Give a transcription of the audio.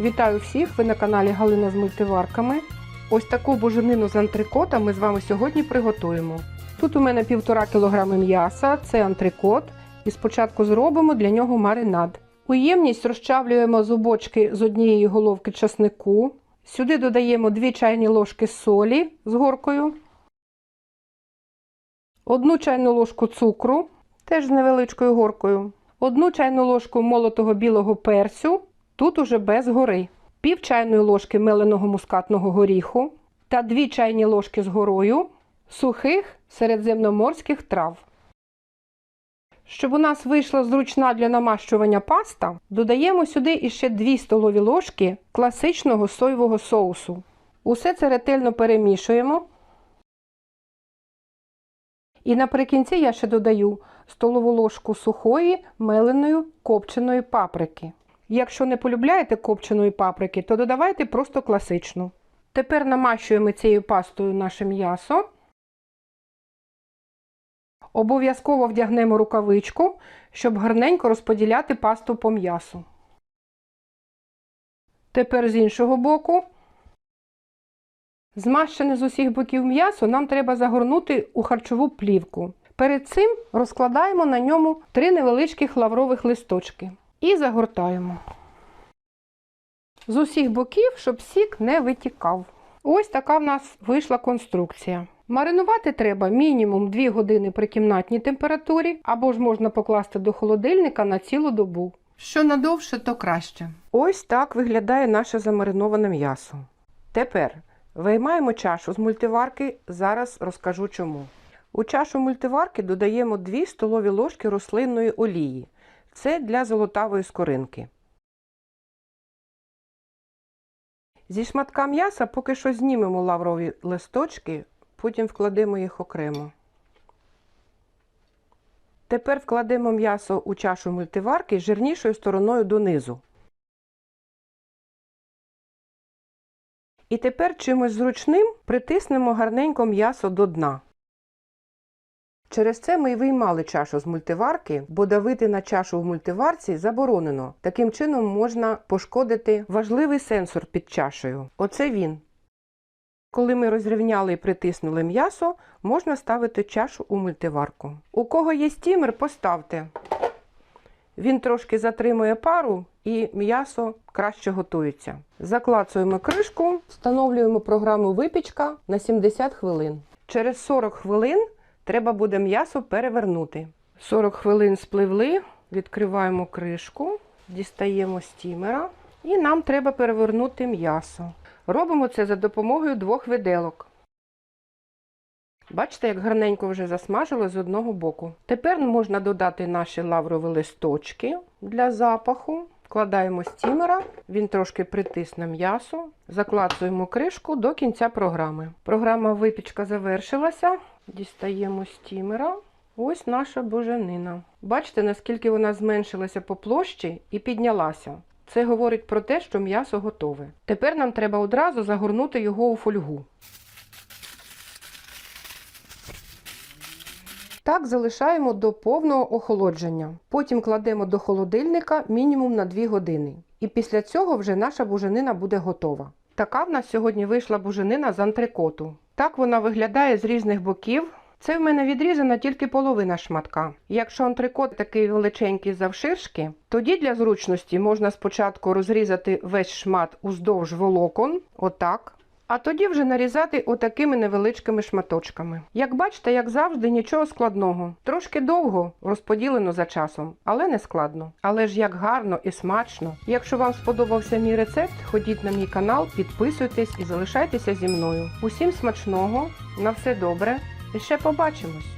Вітаю всіх! Ви на каналі Галина з мультиварками. Ось таку буженину з антрикота ми з вами сьогодні приготуємо. Тут у мене 1,5 кг м'яса, це антрикот. І спочатку зробимо для нього маринад. У ємність розчавлюємо зубочки з однієї головки часнику. Сюди додаємо 2 чайні ложки солі з горкою, 1 чайну ложку цукру, теж з невеличкою горкою, 1 чайну ложку молотого білого перцю, тут уже без гори, пів чайної ложки меленого мускатного горіху та 2 чайні ложки з горою сухих середземноморських трав. Щоб у нас вийшла зручна для намащування паста, додаємо сюди іще 2 столові ложки класичного соєвого соусу. Усе це ретельно перемішуємо. І наприкінці я ще додаю столову ложку сухої меленої копченої паприки. Якщо не полюбляєте копченої паприки, то додавайте просто класичну. Тепер намащуємо цією пастою наше м'ясо. Обов'язково вдягнемо рукавичку, щоб гарненько розподіляти пасту по м'ясу. Тепер з іншого боку. Змащене з усіх боків м'ясо нам треба загорнути у харчову плівку. Перед цим розкладаємо на ньому три невеличких лаврових листочки і загортаємо. З усіх боків, щоб сік не витікав. Ось така в нас вийшла конструкція. Маринувати треба мінімум 2 години при кімнатній температурі, або ж можна покласти до холодильника на цілу добу. Що надовше, то краще. Ось так виглядає наше замариноване м'ясо. Тепер виймаємо чашу з мультиварки, зараз розкажу чому. У чашу мультиварки додаємо 2 столові ложки рослинної олії. Це для золотавої скоринки. Зі шматка м'яса поки що знімемо лаврові листочки, потім вкладемо їх окремо. Тепер вкладемо м'ясо у чашу мультиварки жирнішою стороною донизу. І тепер чимось зручним притиснемо гарненько м'ясо до дна. Через це ми й виймали чашу з мультиварки, бо давити на чашу в мультиварці заборонено. Таким чином можна пошкодити важливий сенсор під чашею. Оце він. Коли ми розрівняли і притиснули м'ясо, можна ставити чашу у мультиварку. У кого є стімер, поставте. Він трошки затримує пару і м'ясо краще готується. Заклацуємо кришку, встановлюємо програму випічка на 70 хвилин. Через 40 хвилин треба буде м'ясо перевернути. 40 хвилин спливли, відкриваємо кришку, дістаємо стімера і нам треба перевернути м'ясо. Робимо це за допомогою двох виделок. Бачите, як гарненько вже засмажило з одного боку. Тепер можна додати наші лаврові листочки для запаху. Вкладаємо стімера, він трошки притисне м'ясо, заклацуємо кришку до кінця програми. Програма випічка завершилася. Дістаємо стімера. Ось наша буженина. Бачите, наскільки вона зменшилася по площі і піднялася. Це говорить про те, що м'ясо готове. Тепер нам треба одразу загорнути його у фольгу. Так залишаємо до повного охолодження. Потім кладемо до холодильника мінімум на 2 години. І після цього вже наша буженина буде готова. Така в нас сьогодні вийшла буженина з антрикоту. Так вона виглядає з різних боків. Це в мене відрізана тільки половина шматка. Якщо антрикот такий величенький завширшки, тоді для зручності можна спочатку розрізати весь шмат уздовж волокон, отак. А тоді вже нарізати отакими невеличкими шматочками. Як бачите, як завжди, нічого складного. Трошки довго розподілено за часом, але не складно. Але ж як гарно і смачно. Якщо вам сподобався мій рецепт, ходіть на мій канал, підписуйтесь і залишайтеся зі мною. Усім смачного, на все добре і ще побачимось!